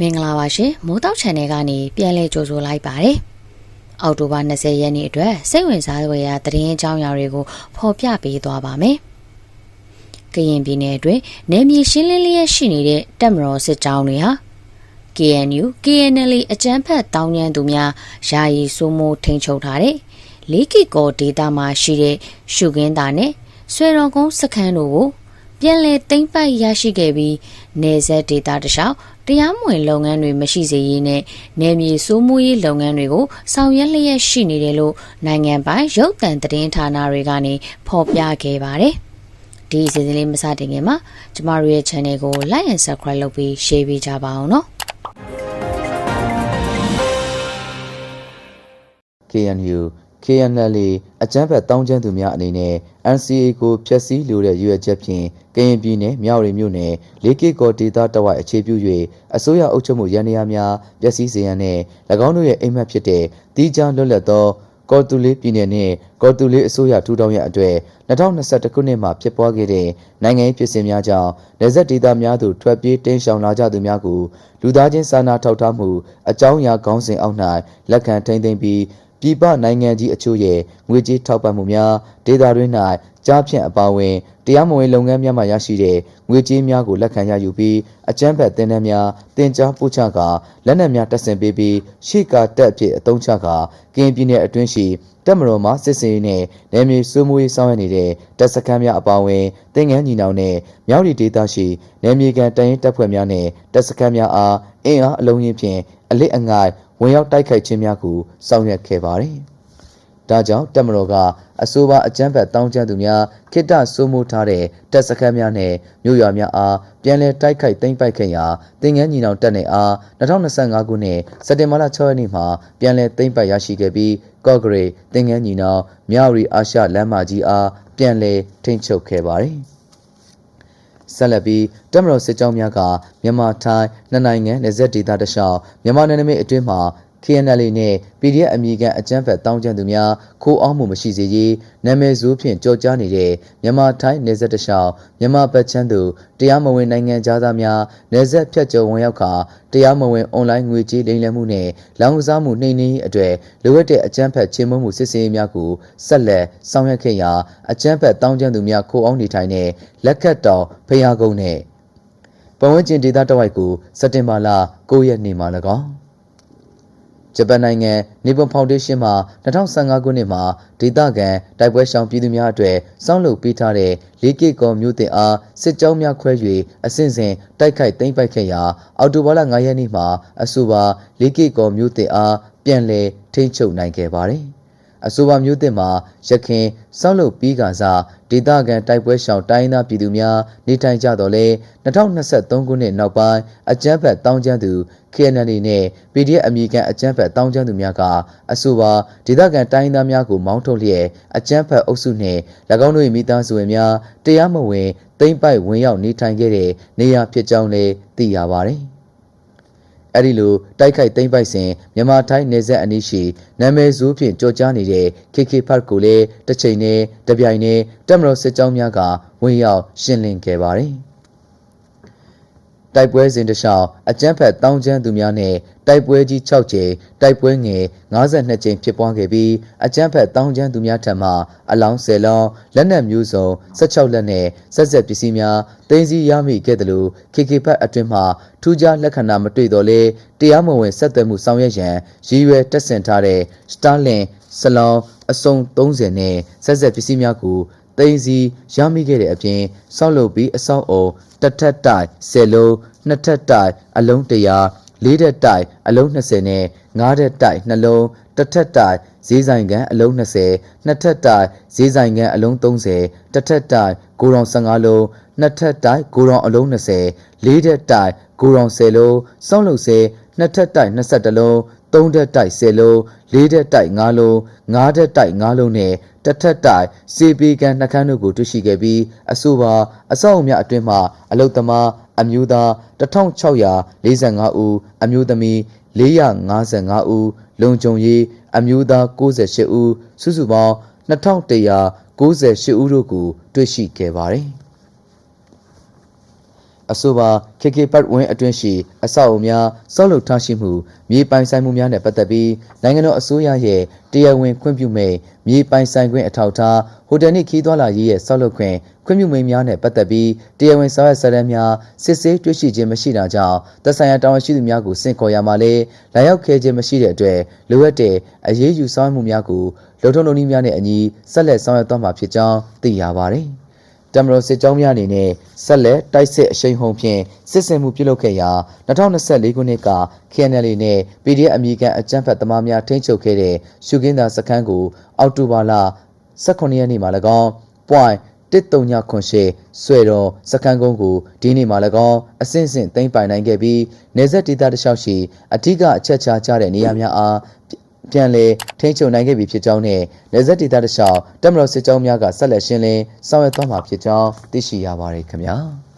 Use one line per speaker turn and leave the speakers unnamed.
မင်္ဂလာပါရှင်မိုးတောက် channel ကနေပြန်လည်ကြိုဆိုလိုက်ပါတယ်အောက်တိုဘာ20ရက်နေ့အတွက်စိတ်ဝင်စားဖွယ်ရာသတင်းအကြောင်းအရာတွေကိုဖော်ပြပေးသွားပါမယ်ကရင်ပြည်နယ်အတွင်းနယ်မြေရှင်းလင်းလျက်ရှိနေတဲ့တပ်မတော်စစ်ကြောင်းတွေဟာ KNU KNL အကြမ်းဖက်တောင်းကျမ်းသူများယာယီစိုးမိုးထိန်ချုပ်ထားတဲ့လေးကီကောဒေတာမှာရှိတဲ့ရှုခင်းသားနဲ့ဆွေတော်ကုန်းစခန်းတို့ကိုပြန်လည်သိမ်းပိုက်ရရှိခဲ့ပြီးနေဆက်ဒေတာတခြား တရားမဝင်လုပ်ငန်းတွေမရှိစေရေးနဲ့နယ်မြေစိုးမိုးရေးလုပ်ငန်းတွေကိုဆောင်ရွက်လျက်ရှိနေတယ်လို့နိုင်ငံပိုင်ရုပ်သံသတင်းဌာနတွေကနေဖော်ပြခဲ့ပါတယ်။ဒီအစီအစဉ်လေးမစတင်ခင်မှာကျမတို့ရဲ့ channel ကို like and subscribe လုပ်ပြီး share ပေးကြပါအောင်နော်
KNU KNL အကြမ်းဖက်တောင်းကျမ်းသူများအနေနဲ့ NCA ကိုဖျက်ဆီးလိုတဲ့ရွေးချက်ဖြင့်ကရင်ပြည်နယ်မြောက်ရီမြို့နယ်လေးကေကောဒေသတဝိုက်အခြေပြု၍အစိုးရအုပ်ချုပ်မှုရန်ရာများပျက်စီးစေရန်နဲ့၎င်းတို့ရဲ့အိမ်မက်ဖြစ်တဲ့တီးခြားလွတ်လပ်သောကော်တူလေးပြည်နယ်နဲ့ကော်တူလေးအစိုးရထူထောင်ရန်အတွက်2021ခုနှစ်မှာဖြစ်ပွားခဲ့တဲ့နိုင်ငံရေးဖြစ်စဉ်များကြောင့်လက်ဆက်ဒေသများသို့ထွက်ပြေးတင်းရှောင်လာကြသူများကိုလူသားချင်းစာနာထောက်ထားမှုအကြောင်းအရာခေါင်းစဉ်အောက်၌လက်ခံထိန်းသိမ်းပြီး ပြည်ပနိုင်ငံကြီးအချို့ရဲ့ငွေကြေးထောက်ပံ့မှုများဒေသတွင်း၌ကြားဖြန့်အပါအဝင်တရားမဝင်လုပ်ငန်းများမှရရှိတဲ့ငွေကြေးများကိုလက်ခံရယူပြီးအကြမ်းဖက်တင်နန်းများတင် जा ပို့ချကာလက်နက်များတပ်ဆင်ပေးပြီးရှေ့ကာတက်အဖြစ်အသုံးချကာကရင်ပြည်နယ်အတွင်းရှိတက်မတော်မှစစ်စင်ရေးနဲ့နယ်မြေစိုးမိုးရေးဆောင်ရွက်နေတဲ့တပ်စခန်းများအပါအဝင်တင်ငန်းညီနောင်နဲ့မြောက်ရီဒေသရှိနယ်မြေကန်တရင်တပ်ဖွဲ့များနဲ့တပ်စခန်းများအားအင်အားအလုံးကြီးဖြင့်အလစ်အငိုက် ဝင်ရောက်တိုက်ခိုက်ခြင်းများကိုဆောင်ရွက်ခဲ့ပါတယ်။ဒါကြောင့်တက်မတော်ကအဆိုပါအကြမ်းဖက်တောင်းကျမ်းသူများခိတ္တစိုးမိုးထားတဲ့တပ်စခန်းများနဲ့မြို့ရွာများအားပြန်လည်တိုက်ခိုက်သိမ်းပိုက်ခဲ့ရာတင်ငန်းညီနောင်တပ်နယ်အား2025ခုနှစ်စက်တင်ဘာလ6ရက်နေ့မှာပြန်လည်သိမ်းပိုက်ရရှိခဲ့ပြီးကော့ဂရိတ်တင်ငန်းညီနောင်မြောက်ရီအာရှလမ်းမကြီးအားပြန်လည်ထိန်းချုပ်ခဲ့ပါတယ်။ ဆက်လက်ပြီးတမတော်စစ်ကြောင်းများကမြန်မာထိုင်းနှစ်နိုင်ငံနယ်စပ်ဒေသတလျှောက်မြန်မာနယ်နိမိတ်အတွင်းမှာ KNL နဲ့ PDF အမည်ခံအကြမ်းဖက်တောင်းကျမ်းသူများခိုးအောင်းမှုမရှိစေရေးနာမည်ဆိုးဖြင့်ကြော်ကြားနေတဲ့မြန်မာထိုင်းနယ်စပ်တလျှောက်မြန်မာပတ်ချမ်းသူတရားမဝင်နိုင်ငံသားများနယ်စပ်ဖြတ်ကျော်ဝင်ရောက်ခါတရားမဝင်အွန်လိုင်းငွေကြေးလိမ်လည်မှုနဲ့လောင်ကစားမှုနှိမ်နင်းရေးအတွက်လိုအပ်တဲ့အကြမ်းဖက်ချင်းမမှုစစ်ဆေးရေးများကိုဆက်လက်ဆောင်ရွက်ခဲ့ရာအကြမ်းဖက်တောင်းကျမ်းသူများခိုးအောင်းနေထိုင်တဲ့လက်ကတ်တော်ဖျားကုန်းနဲ့ပဝန်းကျင်ဒေသတဝိုက်ကိုစက်တင်ဘာလ9ရက်နေ့မှာ၎င်း ဂျပန်နိုင်ငံနေပွန်ဖောင်ဒေးရှင်းမှ2015ခုနှစ်မှာဒေသခံတိုက်ပွဲရှောင်ပြည်သူများအတွက်စောင့်လုပ်ပေးထားတဲ့လေးကေကော်မျိုးတင်အားစစ်ကြောင်းများခွဲ၍အစဉ်စဉ်တိုက်ခိုက်သိမ်းပိုက်ခဲ့ရာအော်တိုဘာလ9ရက်နေ့မှာအဆိုပါလေးကေကော်မျိုးတင်အားပြန်လည်ထိန်းချုပ်နိုင်ခဲ့ပါတယ်။ အဆိုပါမျိုးတင်မှာရခင်စောက်လုပ်ပြီးကစားဒေသခံတိုက်ပွဲရှောင်တိုင်းသားပြည်သူများနေထိုင်ကြတော့လဲ2023ခုနှစ်နောက်ပိုင်းအကြမ်းဖက်တောင်းကျမ်းသူ KNL နဲ့ PDF အမည်ခံအကြမ်းဖက်တောင်းကျမ်းသူများကအဆိုပါဒေသခံတိုင်းသားများကိုမောင်းထုတ်လျက်အကြမ်းဖက်အုပ်စုနှင့်၎င်းတို့၏မိသားစုဝင်များတရားမဝင်သိမ့်ပိုက်ဝင်ရောက်နေထိုင်ခဲ့တဲ့နေရာဖြစ်ကြောင်းလည်းသိရပါတယ်။ အဲ့ဒီလိုတိုက်ခိုက်သိမ်းပိုက်စဉ်မြန်မာထိုင်းနေဆက်အနီးရှိနာမည်ဇိုးဖြင့်ကြော်ကြားနေတဲ့ KK Park ကိုလည်းတစ်ချိန်နဲ့တပြိုင်နဲ့တက်မတော်စစ်ကြောင်းများကဝင်ရောက်ရှင်းလင်းခဲ့ပါတယ်။ တိုက်ပွဲစဉ်တခြားအကြမ်းဖက်တောင်းကျမ်းသူများနဲ့တိုက်ပွဲကြီး6ကြိမ်တိုက်ပွဲငယ်52ကြိမ်ဖြစ်ပွားခဲ့ပြီးအကြမ်းဖက်တောင်းကျမ်းသူများထံမှအလောင်း10လောင်းလက်နက်မျိုးစုံ16လက်နဲ့ဆက်ဆက်ပစ္စည်းများတင်စီရမိခဲ့တယ်လို့ KK ဖက်အတွင်မှထူးခြားလက္ခဏာမတွေ့တော့လေတရားမဝင်ဆက်သွယ်မှုဆောင်ရွက်ရန်ရည်ရွယ်တက်ဆင်ထားတဲ့ Starlink စလောင်းအစုံ30နဲ့ဆက်ဆက်ပစ္စည်းများကို သိန်းစီရမိခဲ့တဲ့အပြင်ဆောက်လုပ်ပြီးအဆောက်အုံတစ်ထပ်တိုက်10လုံးနှစ်ထပ်တိုက်အလုံး100လေးထပ်တိုက်အလုံး20နဲ့ငါးထပ်တိုက်နှလုံးတစ်ထပ်တိုက်ဈေးဆိုင်ကန်အလုံး20နှစ်ထပ်တိုက်ဈေးဆိုင်ကန်အလုံး30တစ်ထပ်တိုက်ကိုရောင်15လုံးနှစ်ထပ်တိုက်ကိုရောင်အလုံး20လေးထပ်တိုက်ကိုရောင်10လုံးစောင်းလုပ်စေနှစ်ထပ်တိုက်20လုံး သုံးထပ်တိုက်10လုံးလေးထပ်တိုက်5လုံးငါးထပ်တိုက်5လုံးနဲ့တစ်ထပ်တိုက်စေပီကန်နှကန်းတို့ကိုတွေ့ရှိခဲ့ပြီးအဆိုပါအဆောက်အအုံများအတွင်းမှအလုတ်သမားအမျိုးသား1645ဦးအမျိုးသမီး455ဦးလုံခြုံရေးအမျိုးသား68ဦးစုစုပေါင်း2198ဦးတို့ကိုတွေ့ရှိခဲ့ပါတယ် အဆိုပါ KK ပတ်ဝင်းအတွင်းရှိအဆောက်အဦများစောက်လုပ်ထားရှိမှုမြေပိုင်ဆိုင်မှုများနဲ့ပတ်သက်ပြီးနိုင်ငံတော်အစိုးရရဲ့တရားဝင်ခွင့်ပြုမိန့်မြေပိုင်ဆိုင်ခွင့်အထောက်အထားဟိုတယ်နှင့်ခီးသွွာလာရေးရဲ့စောက်လုပ်ခွင့်ခွင့်ပြုမိန့်များနဲ့ပတ်သက်ပြီးတရားဝင်စာရွက်စာတမ်းများစစ်ဆေးတွေ့ရှိခြင်းမရှိတာကြောင့်သက်ဆိုင်ရာတာဝန်ရှိသူများကိုစင့်ခေါ်ရမှာလဲလာရောက်ခဲ့ခြင်းမရှိတဲ့အတွက်လိုအပ်တဲ့အရေးယူဆောင်ရွက်မှုများကိုလုံထုံလုံနည်းများနဲ့အညီဆက်လက်ဆောင်ရွက်သွားမှာဖြစ်ကြောင်းသိရပါတယ်။ တမတော်စစ်ကြောင်းများအနေနဲ့ဆက်လက်တိုက်စစ်အရှိန်ဟုန်ဖြင့်စစ်ဆင်မှုပြုလုပ်ခဲ့ရာ2024ခုနှစ်က KNL နဲ့ PDF အမည်ခံအကြမ်းဖက်သမားများထိန်းချုပ်ခဲ့တဲ့ရှုခင်းသာစခန်းကို အောက်တိုဘာလ18ရက်နေ့မှာ၎င်း point 1398ဆွဲတော်စခန်းကုန်းကိုဒီနေ့မှာ၎င်းအဆင့်ဆင့်သိမ်းပိုင်နိုင်ခဲ့ပြီးနေဆက်ဒေသတစ်လျှောက်ရှိအထူးကအချက်ချာကြတဲ့နေရာများအား ပြန်လည်ထိန်းချုပ်နိုင်ခဲ့ပြီဖြစ်ကြောင်းနဲ့နေဆက်ဒေသတစ်လျှောက်တက်မတော်စစ်ကြောင်းများကဆက်လက်ရှင်းလင်းဆောင်ရွက်သွားမှာဖြစ်ကြောင်းသိရှိရပါတယ်ခင်ဗျာ။